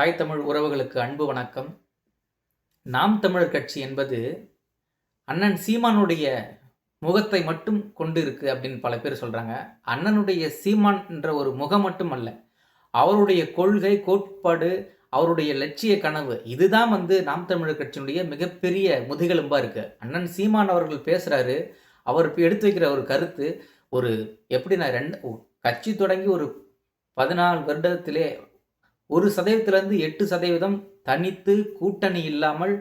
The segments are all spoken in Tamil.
தாய் தமிழ் உறவுகளுக்கு அன்பு வணக்கம். நாம் தமிழர் கட்சி என்பது அண்ணன் சீமானுடைய முகத்தை மட்டும் கொண்டு இருக்கு அப்படின்னு பல பேர் சொல்கிறாங்க அண்ணனுடைய சீமான் என்ற ஒரு முகம் மட்டும் அல்ல அவருடைய கொள்கை கோட்பாடு அவருடைய லட்சிய கனவு இதுதான் வந்து நாம் தமிழர் கட்சியினுடைய மிகப்பெரிய முதுகெலும்பாக இருக்கு. அண்ணன் சீமான் அவர்கள் பேசுகிறாரு அவர் எடுத்து வைக்கிற ஒரு கருத்து ஒரு எப்படி நான் ரெண்டு கட்சி தொடங்கி ஒரு பதினாலு வருடத்திலே ஒரு சதவீதத்திலிருந்து எட்டு சதவீதம் தனித்து கூட்டணி இல்லாமல்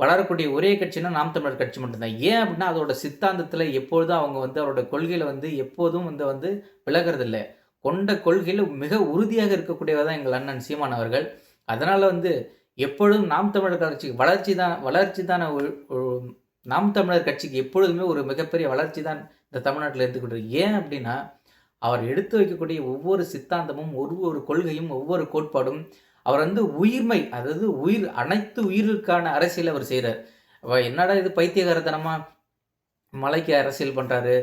வளரக்கூடிய ஒரே கட்சினா நாம் தமிழர் கட்சி மட்டும்தான். ஏன் அப்படின்னா அதோட சித்தாந்தத்தில் எப்பொழுதும் அவங்க வந்து அவரோட கொள்கையில் வந்து எப்போதும் வந்து வந்து விலகிறதில்லை. கொண்ட கொள்கையில் மிக உறுதியாக இருக்கக்கூடியவர் தான் எங்கள் அண்ணன் சீமான் அவர்கள். அதனால் வந்து எப்பொழுதும் நாம் தமிழர் கட்சி வளர்ச்சி தான் வளர்ச்சி தான ஒரு- நாம் தமிழர் கட்சிக்கு எப்பொழுதுமே ஒரு மிகப்பெரிய வளர்ச்சி தான் இந்த தமிழ்நாட்டில் இருந்துக்கிட்டு ஏன் அப்படின்னா அவர் எடுத்து வைக்கக்கூடிய ஒவ்வொரு சித்தாந்தமும் ஒவ்வொரு கொள்கையும் ஒவ்வொரு கோட்பாடும் அவர் வந்து உயிர்மை அதாவது உயிர் அனைத்து உயிருக்கான அரசியல் அவர் செய்கிறார் என்னடா இது பைத்தியகாரத்தனமாக மலைக்கு அரசியல் பண்ணுறாரு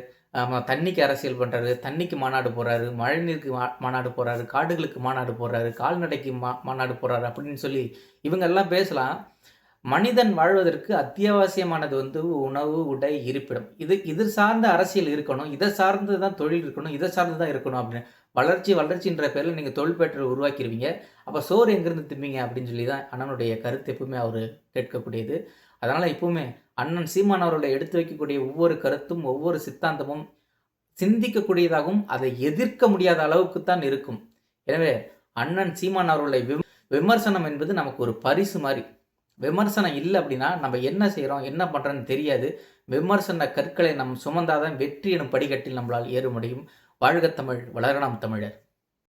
தண்ணிக்கு அரசியல் பண்ணுறாரு தண்ணிக்கு மாநாடு போகிறாரு மழைநீருக்கு மா- மாநாடு போகிறாரு காடுகளுக்கு மாநாடு போடுறாரு கால்நடைக்கு மா மாநாடு போடுறாரு அப்படின்னு சொல்லி இவங்கெல்லாம் பேசலாம். மனிதன் வாழ்வதற்கு அத்தியாவசியமானது வந்து உணவு உடை இருப்பிடம். இது இது சார்ந்த அரசியல் இருக்கணும். இதை சார்ந்து தான் தொழில் இருக்கணும். இதை சார்ந்து தான் இருக்கணும் அப்படின்னு. வளர்ச்சி வளர்ச்சின்ற பேரில் நீங்கள் தொழில் பெற்று உருவாக்கிடுவீங்க அப்போ சோறு எங்கேருந்து திம்பிங்க அப்படின்னு சொல்லி தான் அண்ணனுடைய கருத்து எப்பவுமே அவர் கேட்கக்கூடியது. அதனால் எப்பவுமே அண்ணன் சீமான் அவர்களை எடுத்து வைக்கக்கூடிய ஒவ்வொரு கருத்தும் ஒவ்வொரு சித்தாந்தமும் சிந்திக்கக்கூடியதாகவும் அதை எதிர்க்க முடியாத அளவுக்கு தான் இருக்கும். எனவே அண்ணன் சீமான் அவர்களை விமர்சனம் என்பது நமக்கு ஒரு பரிசு மாதிரி. விமர்சனம் இல்லை அப்படின்னா நம்ம என்ன செய்கிறோம் என்ன பண்ணுறோன்னு தெரியாது. விமர்சன கற்களை நம் சுமந்தாதான் வெற்றி எனும் படிக்கட்டில் நம்மளால் ஏற முடியும். வாழ்க தமிழ் வளரலாம் தமிழர்.